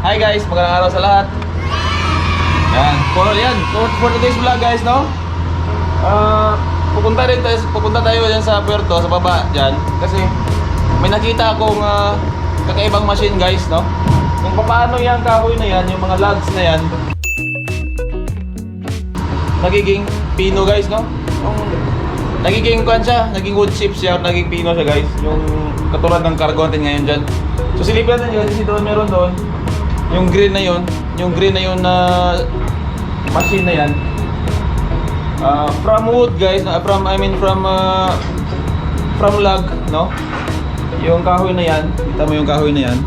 Hi guys, magandang araw sa lahat. Yan, for yan, for, for today's vlog guys, no? Ah, pupunta rin tayo, pupunta tayo dyan sa puerto, sa baba dyan. Kasi may nakita akong ah, kakaibang machine guys, no? Kung paano yung kahoy na yan, yung mga logs na yan, nagiging pino guys, no? Yung nagiging kuan siya, naging wood chip siya, naging pino siya guys. Yung katulad ng cargo natin ngayon dyan. So silipin natin yun, kasi doon meron doon. Yung green na yun, yung green na yun na machine na yan. Ah, from wood guys, na from I mean from ah, from log, no? Yung kahoy na yan, kita mo yung kahoy na yan.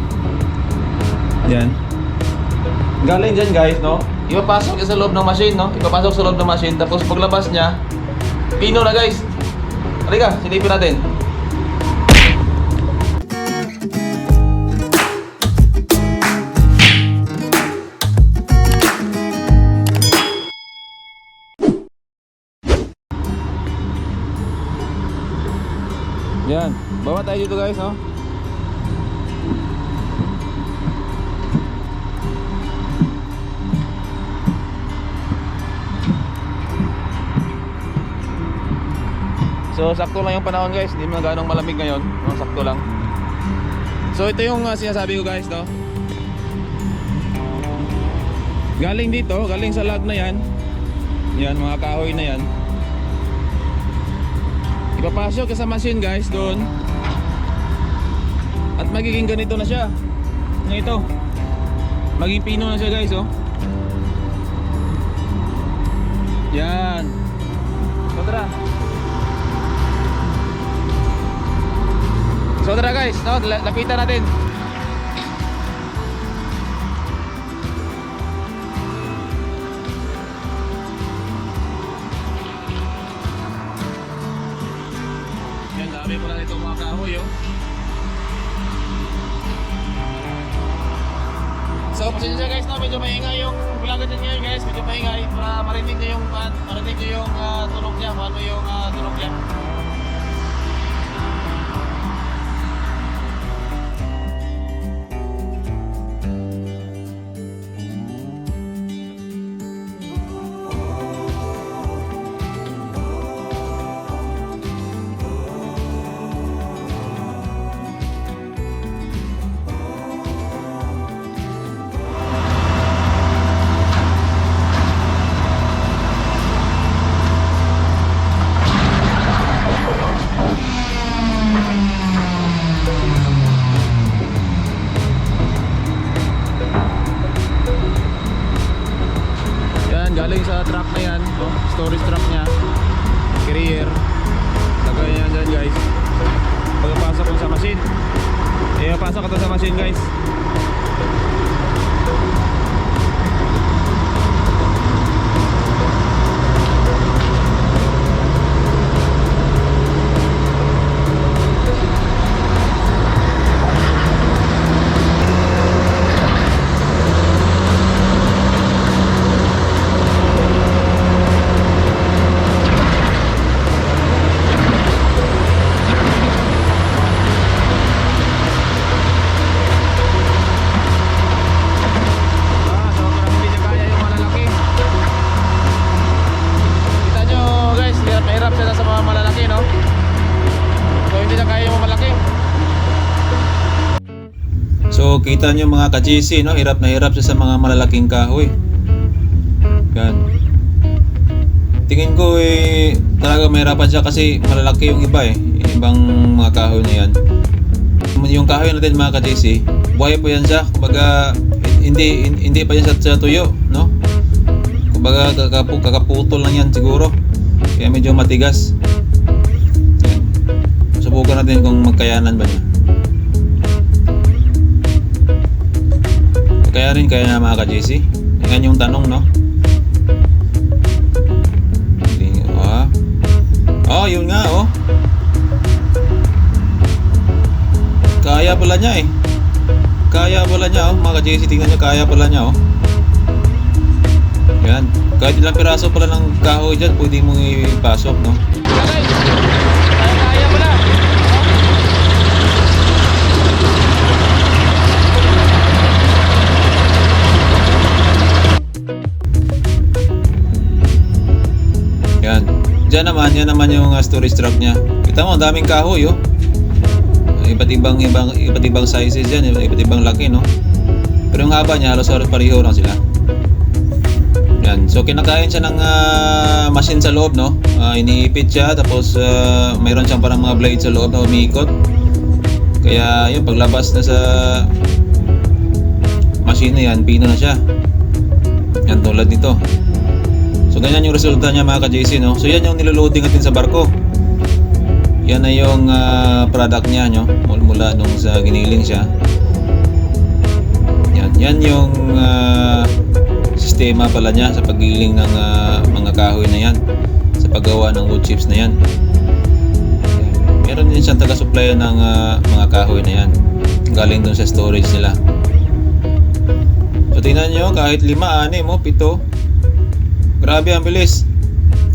Yan. Galing dyan guys, no? Ipapasok sa loob ng machine, no? Ipapasok sa loob ng machine, tapos paglabas niya, pino na guys. Halika, silipin natin. Yan. Bawa tayo dito guys, no? So sakto lang yung panahon guys, hindi man ganong malamig ngayon, no? sakto lang. So ito yung uh, sinasabi ko guys, no. Galing dito, galing sa log na yan. Yan, mga kahoy na yan. Ipapasok ka sa machine guys doon. At magiging ganito na siya. Nga ito. Maging pino na siya guys, oh. Yan. So tara. So tara guys, no, la- lapitan natin. Dami mo na itong mga kahoy, oh. So, pasensya guys, no, medyo maingay yung vlog natin ngayon guys, medyo maingay para marinig niyo yung, uh, marinig niyo yung uh, tunog niya, ano yung uh, tunog niya. Machine. Eh, pasok ko to sa machine guys. Kita nyo mga ka-GC, no? Hirap na hirap siya sa mga malalaking kahoy. Yan. Tingin ko eh, talaga mahirapan siya kasi malalaki yung iba eh. Yung ibang mga kahoy na yan. Yung kahoy natin mga ka-JC, buhay po yan siya. Kumbaga, hindi hindi pa yan sa, sa tuyo, no? Kumbaga, kakapu, kakaputol lang yan siguro. Kaya medyo matigas. Subukan natin kung magkayanan ba niya. Kaya rin kaya mga ka-JC. Yan yung tanong, no? Ah. Oh, yun nga, oh. Kaya pala niya eh. Kaya pala niya oh. Mga ka-JC, tingnan niyo, kaya pala niya oh. Yan. Kahit ilang piraso pala ng kahoy dyan, pwede mong ipasok, no? Kaya, Diyan naman, yan naman yung uh, storage truck niya. Kita mo, daming kahoy, oh. Iba't ibang, ibang, iba't ibang sizes yan, iba't ibang laki, no? Pero yung haba niya, halos halos pareho lang sila. Yan. So, kinakain siya ng ah, machine sa loob, no? Ah, iniipit siya, tapos ah, mayroon siyang parang mga blade sa loob na umiikot. Kaya, yun, paglabas na sa machine na yan, pino na siya. Yan, tulad nito. Ganyan yung resulta niya mga ka-JC no. So yan yung niloloading natin sa barko. Yan na yung ah, product niya no. Mul- Mula nung sa giniling siya. Yan, yan yung ah, sistema pala niya sa paggiling ng ah, mga kahoy na yan. Sa paggawa ng wood chips na yan. Meron din siyang taga-supply ng ah, mga kahoy na yan. Galing dun sa storage nila. So tingnan nyo, kahit lima, anim, mo, pito, Grabe ang bilis.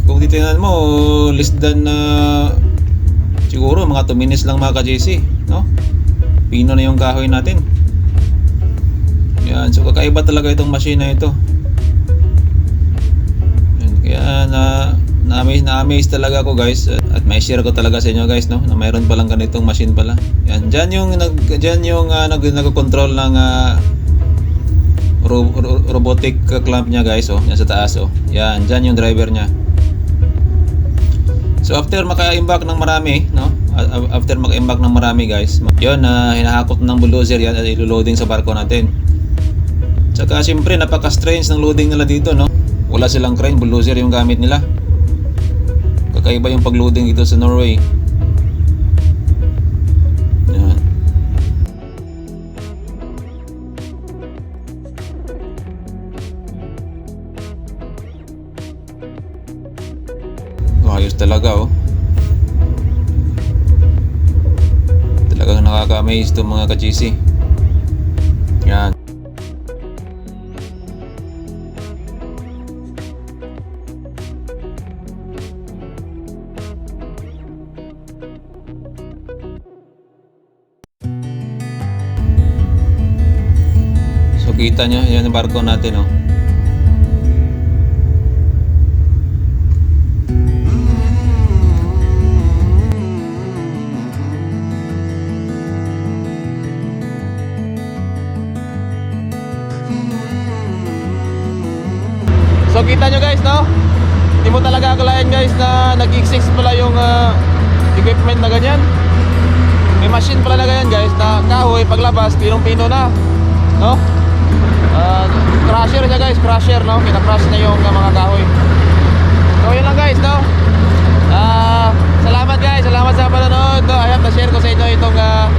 Kung titingnan mo, less than na siguro mga 2 minutes lang mga ka-JC, no? Pino na yung kahoy natin. Yan, so kakaiba talaga itong machine na ito. Yan, kaya na na-amaze, na-amaze talaga ako guys at, may share ko talaga sa inyo guys no na mayroon palang ganitong machine pala. Yan, diyan yung nag diyan yung uh, nag nagko-control ng ah, ro- ro- robotic clamp niya guys oh, yan sa taas oh. Yan, dyan yung driver niya. So after maka-imbak ng marami, no? After maka-imbak ng marami guys, yun na hinahakot ng bulldozer yan at ilo-loading sa barko natin. Tsaka siyempre napaka-strange ng loading nila dito, no? Wala silang crane, bulldozer yung gamit nila. Kakaiba yung pag-loading dito sa Norway. Talaga oh. Talagang nakaka-amaze itong mga kachisi. Yan. So kita nyo, yan ang barko natin oh. So kita nyo guys no? Hindi mo talaga akalain guys na nag-X6 pala yung uh, equipment na ganyan. May machine pala na ganyan guys na kahoy paglabas pinong-pino na No? Uh, crusher niya guys, crusher no? Kinacrush na yung uh, mga kahoy. So yun lang guys no? Uh, Salamat guys, salamat sa panonood no? I have na share ko sa inyo itong uh,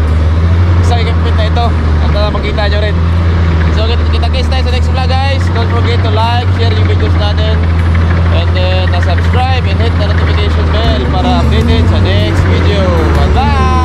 isang equipment na ito. At uh, makita nyo rin. So kita guys tayo sa next vlog guys. Don't forget to like, share yung videos natin. And then na-subscribe and hit the notification bell para updated sa next video. Bye-bye!